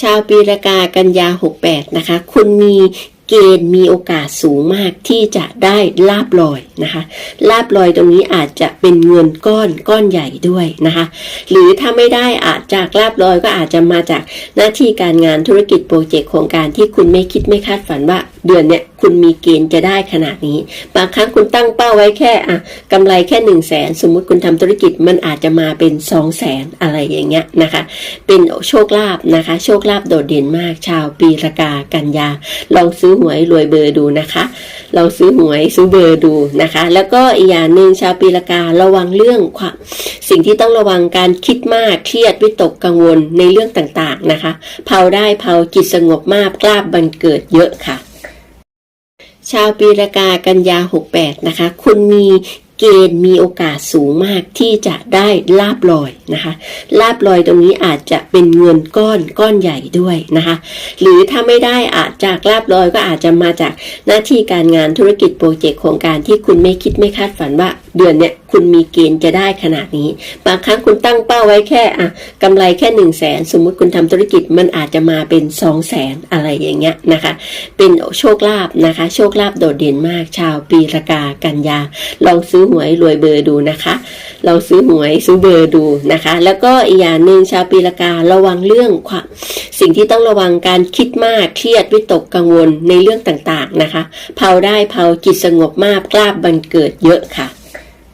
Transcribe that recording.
ชาวปีรากากันยา 68 นะคะ คุณมีเกณฑ์มีโอกาสสูงมากที่จะได้ลาบลอยนะคะ ลาบลอยตรงนี้อาจจะเป็นเงินก้อนก้อนใหญ่ด้วยนะคะ หรือถ้าไม่ได้อาจจากลาบลอยก็อาจจะมาจากหน้าที่การงานธุรกิจโปรเจกต์โครงการที่คุณไม่คิดไม่คาดฝันว่า เดือนเนี้ยคุณมีเกณฑ์จะได้ขนาดนี้ บางครั้งคุณตั้งเป้าไว้แค่อะกำไรแค่หนึ่งแสนสมมุติคุณทำธุรกิจมันอาจจะมาเป็นสองแสนอะไรอย่างเงี้ยนะคะ เป็นโชคลาภนะคะ โชคลาภโดดเด่นมากชาวปีรากากันยา ลองซื้อหวยรวยเบอร์ดูนะคะลองซื้อหวยซื้อเบอร์ดูนะคะ แล้วก็อีกอย่างหนึ่งชาวปีละการะวังเรื่องความสิ่งที่ต้องระวังการคิดมากเครียดวิตกกังวลในเรื่องต่างๆนะคะ เผาได้เผาจิตสงบมากกล้าบบันเกิดเยอะค่ะ ชาวปีละกากันยา 68 นะคะ คุณมีเกณฑ์มีโอกาสสูงมากที่จะได้ลาบลอยนะคะ ลาบลอยตรงนี้อาจจะเป็นเงินก้อนก้อนใหญ่ด้วยนะคะ หรือถ้าไม่ได้อาจจากลาบลอยก็อาจจะมาจากหน้าที่การงานธุรกิจโปรเจกต์โครงการที่คุณไม่คิดไม่คาดฝันว่า เดือนเนี้ยคุณมีเกณฑ์จะได้ขนาดนี้ บางครั้งคุณตั้งเป้าไว้แค่อะกำไรแค่หนึ่งแสนสมมุติคุณทำธุรกิจมันอาจจะมาเป็นสองแสนอะไรอย่างเงี้ยนะคะ เป็นโชคลาภนะคะ โชคลาภโดดเด่นมากชาวปีรากากันยา ลองซื้อหวยรวยเบอร์ดูนะคะลองซื้อหวยซื้อเบอร์ดูนะคะ แล้วก็อีกอย่างหนึ่งชาวปีละการะวังเรื่องความสิ่งที่ต้องระวังการคิดมากเครียดวิตกกังวลในเรื่องต่างๆนะคะ เผาได้เผาจิตสงบมากกล้าบบันเกิดเยอะค่ะ